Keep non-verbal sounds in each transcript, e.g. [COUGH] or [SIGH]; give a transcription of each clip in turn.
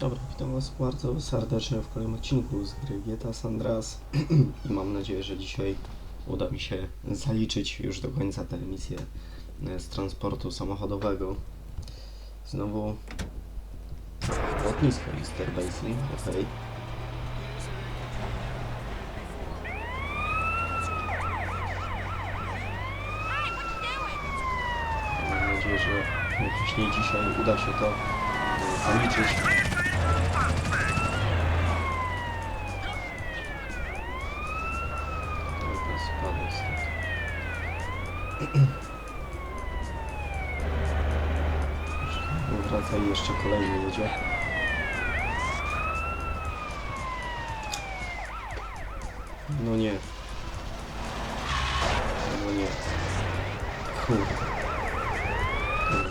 Dobra, witam Was bardzo serdecznie w kolejnym odcinku z gry GTA San Andreas [CLEARS THROAT] i mam nadzieję, że dzisiaj uda mi się zaliczyć już do końca tę misję e, z transportu samochodowego. Znowu lotnisko Easter Basin, okej. Mam nadzieję, że najwcześniej dzisiaj uda się to e, zaliczyć. Dobra, spadł stąd. Wraca i jeszcze kolejny jedzie. No nie. No nie. Kurde.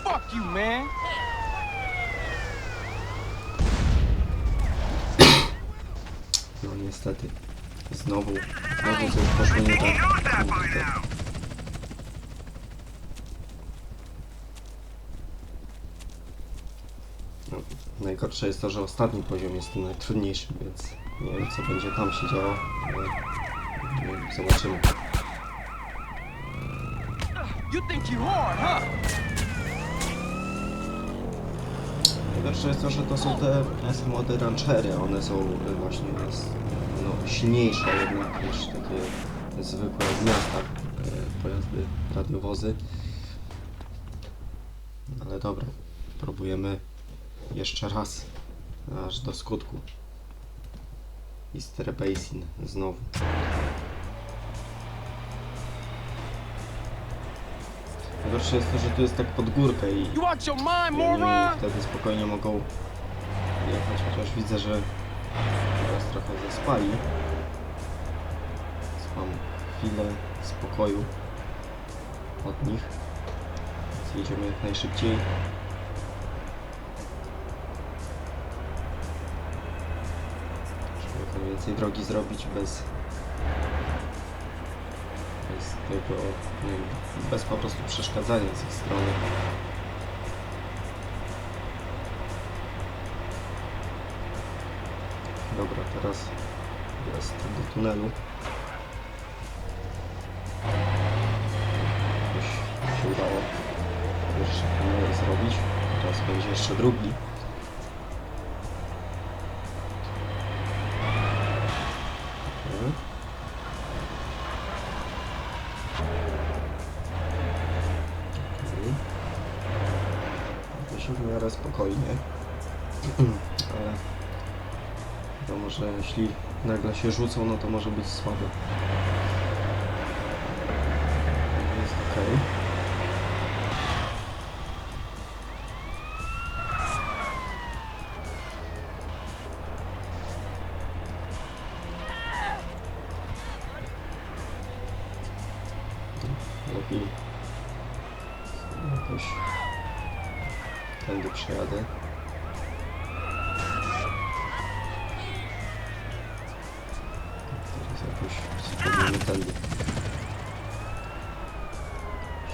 Fuck you, man. No niestety. Znowu. Znowu coś poszło nie tak. Kurde. No, najgorsze jest to, że ostatni poziom jest tym najtrudniejszym, więc nie wiem co będzie tam się działo. ale, no, Zobaczymy. Najgorsze jest to, że to są te samochody ranchery, one są y, właśnie no, silniejsze jednak niż takie zwykłe w miastach y, pojazdy, radiowozy. Ale dobra, próbujemy jeszcze raz, aż do skutku. Easter Basin znowu. Najgorsze jest to, że tu jest tak pod górkę i i wtedy spokojnie mogą jechać, chociaż widzę, że teraz trochę zaspali. Więc mam chwilę spokoju od nich. Więc jedziemy jak najszybciej. Najwięcej drogi zrobić bez bez tego, nie wiem, bez po prostu przeszkadzania z ich strony. Dobra, teraz jest do tunelu. Jakoś się udało pierwszy tunel zrobić. Teraz będzie jeszcze drugi. Że jeśli nagle się rzucą, no to może być słabo. Jest ok. Lepiej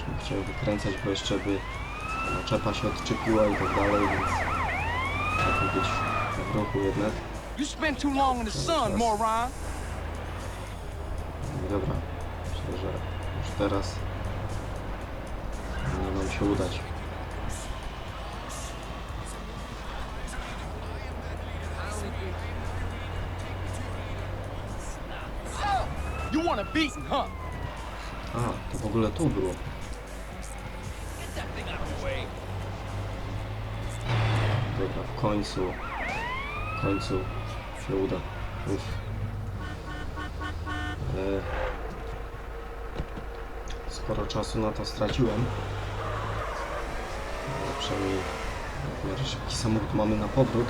Nie chciałem wykręcać, bo jeszcze by naczepa się odczepiła i tak dalej, więc lepiej być w ruchu jednak. You spent too long in the sun, moron. No Dobra, myślę, że już teraz powinno nam się udać. You want a beating, huh? A, to w ogóle tu było. Końcu, końcu się uda. Uff. Ale sporo czasu na to straciłem. Ale przynajmniej w miarę szybki samochód mamy na powrót.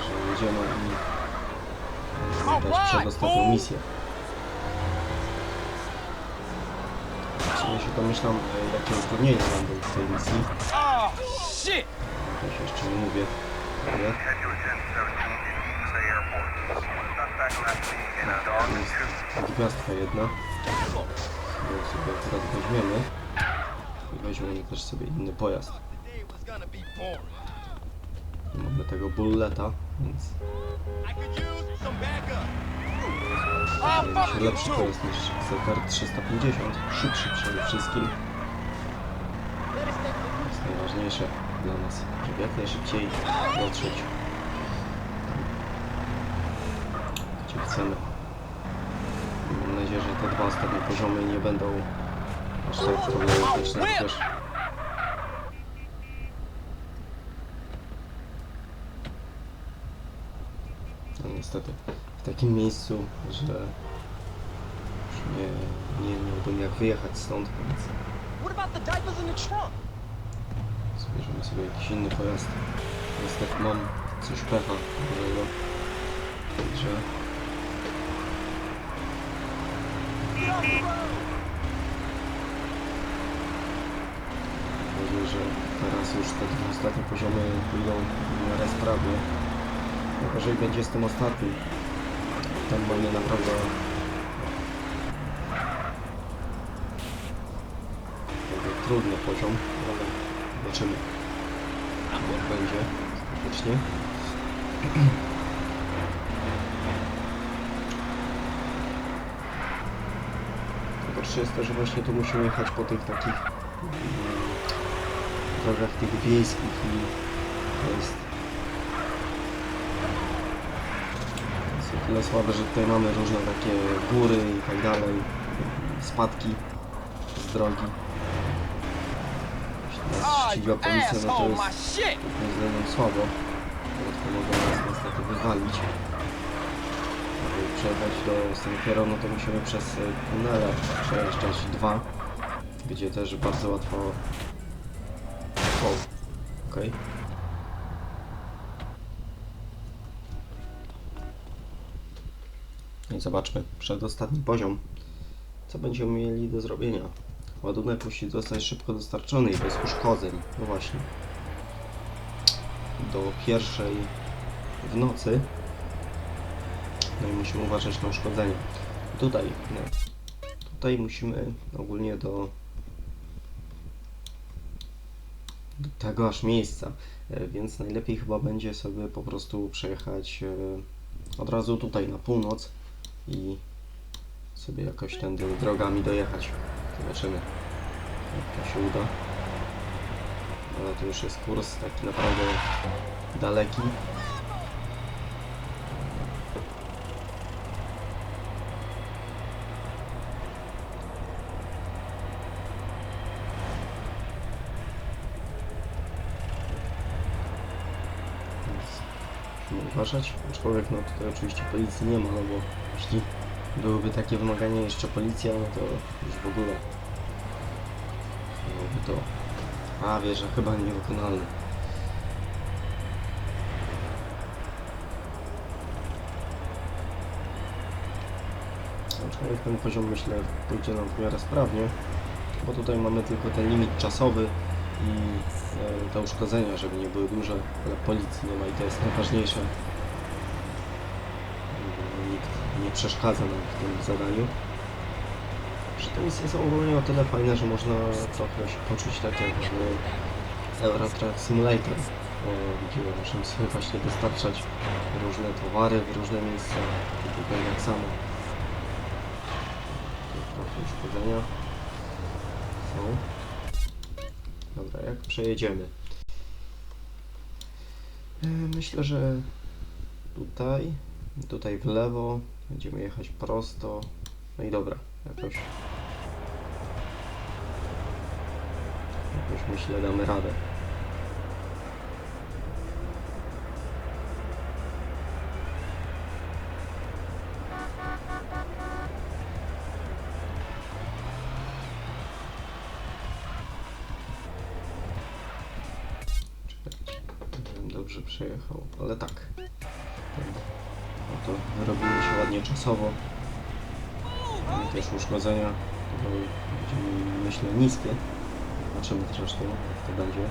Że jedziemy i też przed ostatnią misję. Się domyślam, e, jakie utrudnienia będą w tej misji. Też jeszcze nie mówię. Ale jest gwiazdka jedna. którą sobie akurat weźmiemy. I weźmiemy też sobie inny pojazd. Mamy tego bulleta, you lepszy to jest niż Zephyr 350, szybszy przede wszystkim. To jest najważniejsze dla nas, żeby jak najszybciej dotrzeć gdzie chcemy. Mam nadzieję, że te dwa ostatnie poziomy nie będą aż tak problematyczne, chociaż niestety w takim miejscu, że już nie, nie miałbym jak wyjechać stąd, więc? Zbierzemy sobie jakiś inny pojazd. Niestety mam coś pecha dużego. Także że teraz już te dwa ostatnie poziomy pójdą miarę sprawnie. Najgorzej będzie z tym ostatnim. Tam mamy naprawdę trudny poziom, ale zobaczymy jak będzie faktycznie. [CLEARS THROAT] Najgorsze jest to, że właśnie tu musimy jechać po tych takich mm, drogach tych wiejskich i to jest jest o tyle słabe, że tutaj mamy różne takie góry i tak dalej, spadki z drogi. Jeśli nas ściga policja, no to jest moim zdaniem słabo. Łatwo mogą nas niestety wywalić. Aby przejechać do Stankiero, no to musimy przez y, tunele przejeżdżać dwa, gdzie też bardzo łatwo... O, okej. No zobaczmy, przedostatni poziom. Co będziemy mieli do zrobienia? Ładunek musi zostać szybko dostarczony i bez uszkodzeń. No właśnie. Do pierwszej w nocy. No i musimy uważać na uszkodzenia. Tutaj, no, tutaj musimy ogólnie do, do tego aż miejsca, E, więc najlepiej chyba będzie sobie po prostu przejechać e, od razu tutaj na północ i sobie jakoś tędy drogami dojechać. Zobaczymy, jak to się uda. Ale to już jest kurs taki naprawdę daleki. Uważać, aczkolwiek no tutaj oczywiście policji nie ma, no bo jeśli byłyby takie wymagania jeszcze policja, no to już w ogóle byłoby to a wiesz, że chyba niewykonalne. Aczkolwiek ten poziom myślę pójdzie nam w miarę sprawnie, bo tutaj mamy tylko ten limit czasowy i e, te uszkodzenia, żeby nie były duże, ale policji nie ma i to jest najważniejsze. Nikt nie przeszkadza nam w tym zadaniu. Że te misje są ogólnie o tyle fajne, że można trochę się poczuć tak jak w Euro Truck Simulator, gdzie możemy sobie właśnie dostarczać różne towary w różne miejsca. Tutaj tak samo. Trochę uszkodzenia są. Dobra, jak przejedziemy? E, Myślę, że tutaj, tutaj w lewo, będziemy jechać prosto. No i dobra, jakoś. Jakoś myślę damy radę. Dobrze przejechał, ale tak. Ładnie czasowo. Mamy też uszkodzenia, będziemy, myślę, niskie. Zobaczymy zresztą, jak to będzie.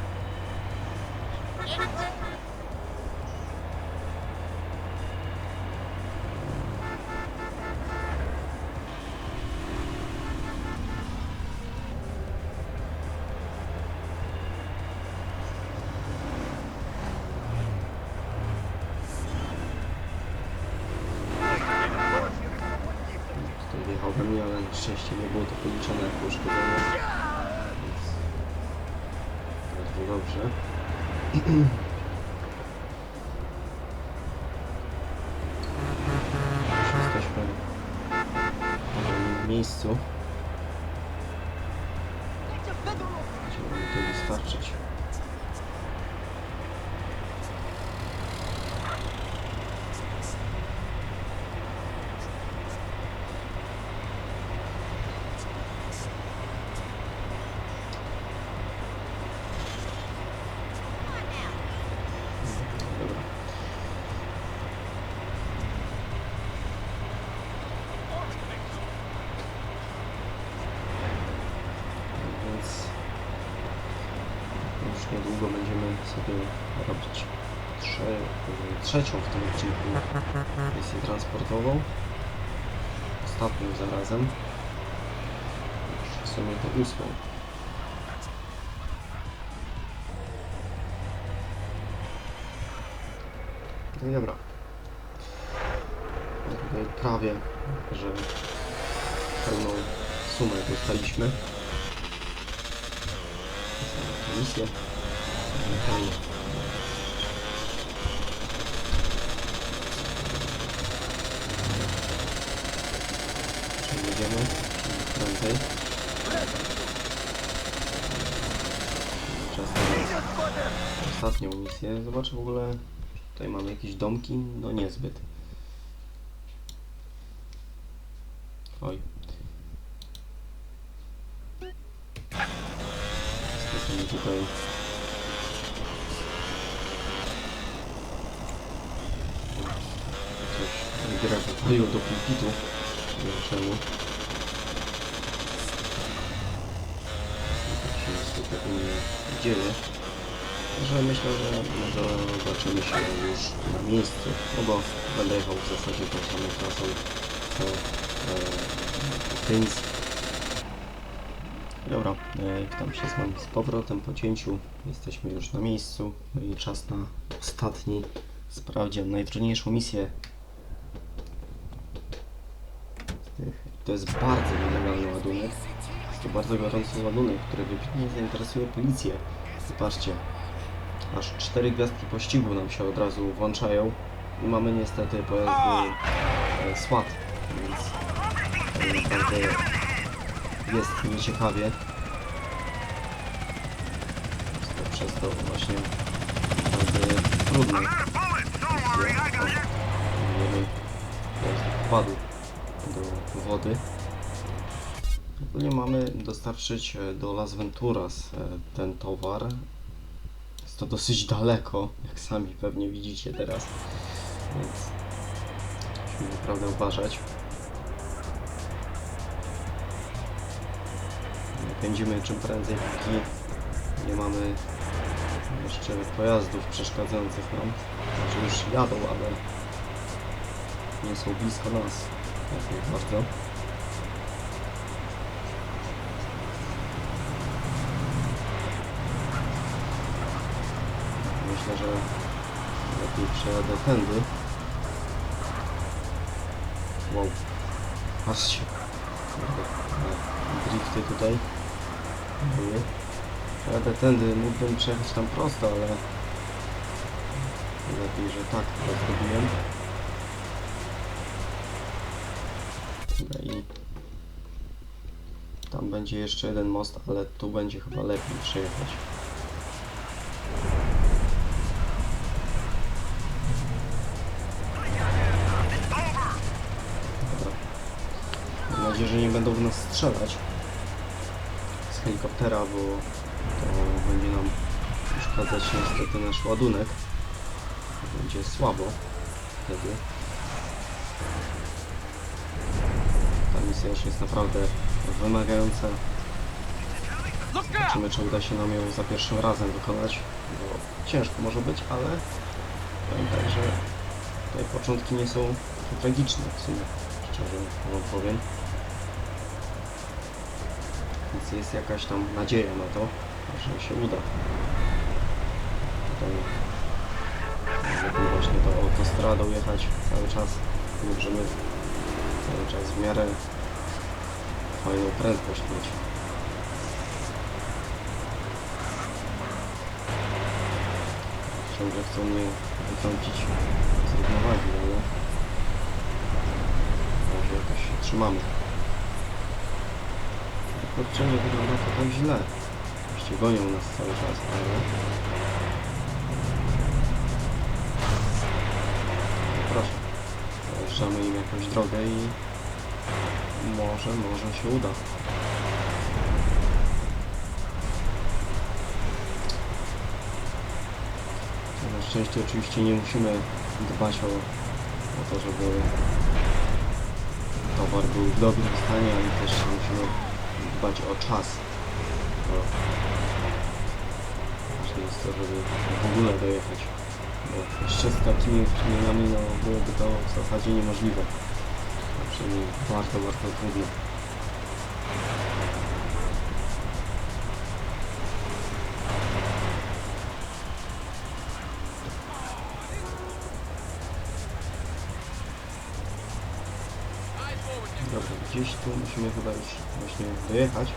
Miejscu, mamy to wystarczyć. Już niedługo będziemy sobie robić trze, trzecią w tym odcinku misję transportową. Ostatnią zarazem. W sumie to ósmą. No dobra. Prawie, że pełną sumę dostaliśmy. Misję. Fajnie. Czyli jedziemy prędzej. Czas na ostatnią misję. Zobaczę w ogóle Tutaj mamy jakieś domki, no niezbyt. Oj. Niestety mi tutaj... Coś gra wypaliło do pulpitu. Nie wiem czemu. Tak się niestety u mnie dzieje że myślę, że może zobaczymy się już na miejscu, no bo będę jechał w zasadzie tą samą trasą co e. Dobra, e, witam się z wami z powrotem po cięciu. Jesteśmy już na miejscu no i czas na ostatni sprawdzian, najtrudniejszą misję. To jest bardzo nielegalny ładunek. To bardzo gorący ładunek, który wybitnie zainteresuje policję. Zobaczcie, aż cztery gwiazdki pościgu nam się od razu włączają i mamy niestety pojazdy e, SWAT, więc tak naprawdę jest nieciekawie. Jest to przez to właśnie naprawdę. Wiemy, pojazd wpadł do wody. Ogólnie mamy dostarczyć e, do Las Venturas e, ten towar jest to dosyć daleko, jak sami pewnie widzicie teraz, więc musimy naprawdę uważać. Pędzimy czym prędzej, póki nie mamy jeszcze pojazdów przeszkadzających nam. Znaczy już jadą, ale nie są blisko nas. Tak bardzo. Że lepiej przejadę tędy. Wow. Patrzcie. Drifty tutaj. Były. Przejadę tędy, mógłbym przejechać tam prosto, ale lepiej, że tak to zrobiłem. Dobra, i tam będzie jeszcze jeden most, ale tu będzie chyba lepiej przejechać. Strzelać z helikoptera, bo to będzie nam przeszkadzać niestety nasz ładunek. Będzie słabo wtedy. Ta misja już jest naprawdę wymagająca. Zobaczymy, czy uda się nam ją za pierwszym razem wykonać, bo ciężko może być, ale pamiętaj, że tutaj początki nie są tragiczne w sumie, szczerze wam powiem. Więc jest jakaś tam nadzieja na to, że się uda. Tutaj lepiej właśnie to autostradą jechać cały czas. Możemy cały czas w miarę fajną prędkość mieć. Ciągle chcą mnie wytrącić z równowagi, ale może jakoś się trzymamy. Kurczę, nie wygląda to tak źle. Oczywiście gonią nas cały czas, ale... No proszę. Zajeżdżamy im jakąś drogę i może, może się uda. Na szczęście oczywiście nie musimy dbać o, o to, żeby towar był w dobrym stanie, ale też musimy dbać o czas. Bo ważne jest to, żeby w ogóle dojechać. Bo jeszcze z takimi utrudnieniami no, byłoby to w zasadzie niemożliwe. Przynajmniej bardzo, bardzo trudne. Musimy chyba już właśnie dojechać.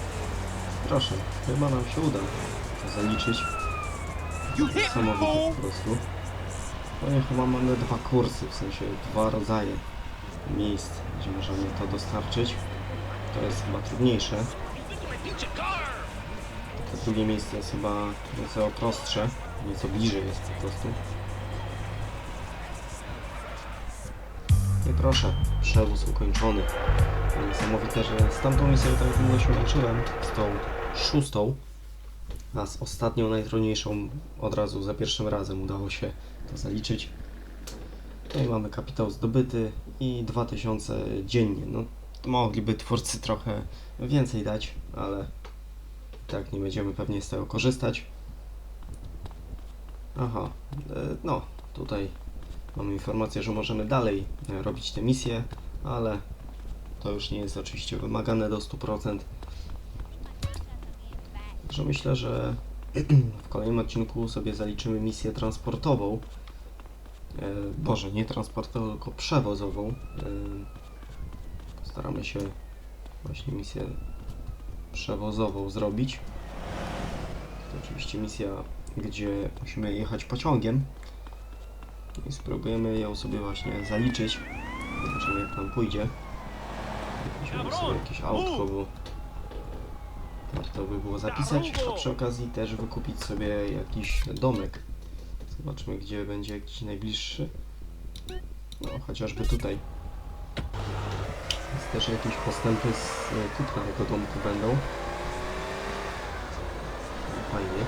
Proszę, chyba nam się uda to zaliczyć. Niesamowite po prostu. No i chyba mamy dwa kursy, w sensie dwa rodzaje miejsc, gdzie możemy to dostarczyć. To jest chyba trudniejsze. To drugie miejsce jest chyba nieco prostsze, nieco bliżej jest po prostu. I proszę, przewóz ukończony. Niesamowite, że z tamtą misją tak długo się z tą szóstą, a z ostatnią najtrudniejszą od razu za pierwszym razem udało się to zaliczyć. Tutaj mamy kapitał zdobyty i 2000 dziennie. No, mogliby twórcy trochę więcej dać, ale tak nie będziemy pewnie z tego korzystać. Aha, e, no tutaj mamy informację, że możemy dalej e, robić te misje, ale to już nie jest oczywiście wymagane do 100%. Także myślę, że [CLEARS THROAT] w kolejnym odcinku sobie zaliczymy misję transportową. E, Boże, nie transportową, tylko przewozową. E, Staramy się właśnie misję przewozową zrobić. To oczywiście misja, gdzie musimy jechać pociągiem. I spróbujemy ją sobie właśnie zaliczyć. Zobaczymy jak nam pójdzie. Weźmiemy sobie jakieś autko, bo warto by było zapisać, a przy okazji też wykupić sobie jakiś domek. Zobaczmy gdzie będzie jakiś najbliższy. No chociażby tutaj. Jest też jakieś postępy z e, kupna tego domku będą. No, Fajnie.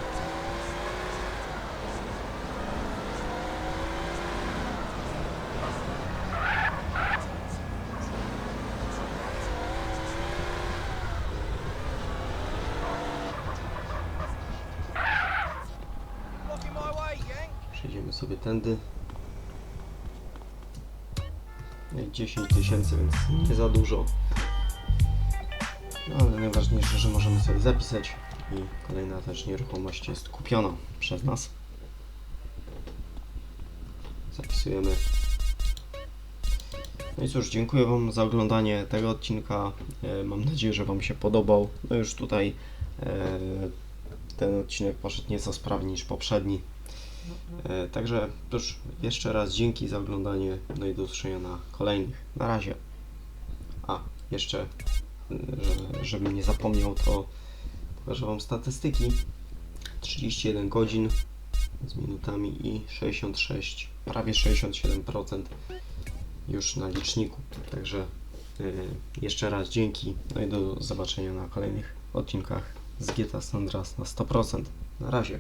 Blocking my way, Yank. Przejdziemy sobie tędy. I 10 tysięcy, więc nie za dużo. No ale najważniejsze, że możemy sobie zapisać i kolejna też nieruchomość jest kupiona przez nas. Zapisujemy. No i cóż, dziękuję Wam za oglądanie tego odcinka. E, Mam nadzieję, że Wam się podobał. No już tutaj e, ten odcinek poszedł nieco sprawniej niż poprzedni. E, Także już jeszcze raz dzięki za oglądanie, no i do usłyszenia na kolejnych. Na razie. A, jeszcze, że, żebym nie zapomniał, to pokażę Wam statystyki. 31 godzin z minutami i 66, prawie 67% już na liczniku. Także y, jeszcze raz dzięki, no i do zobaczenia na kolejnych odcinkach z GTA San Andreas na 100%. Na razie.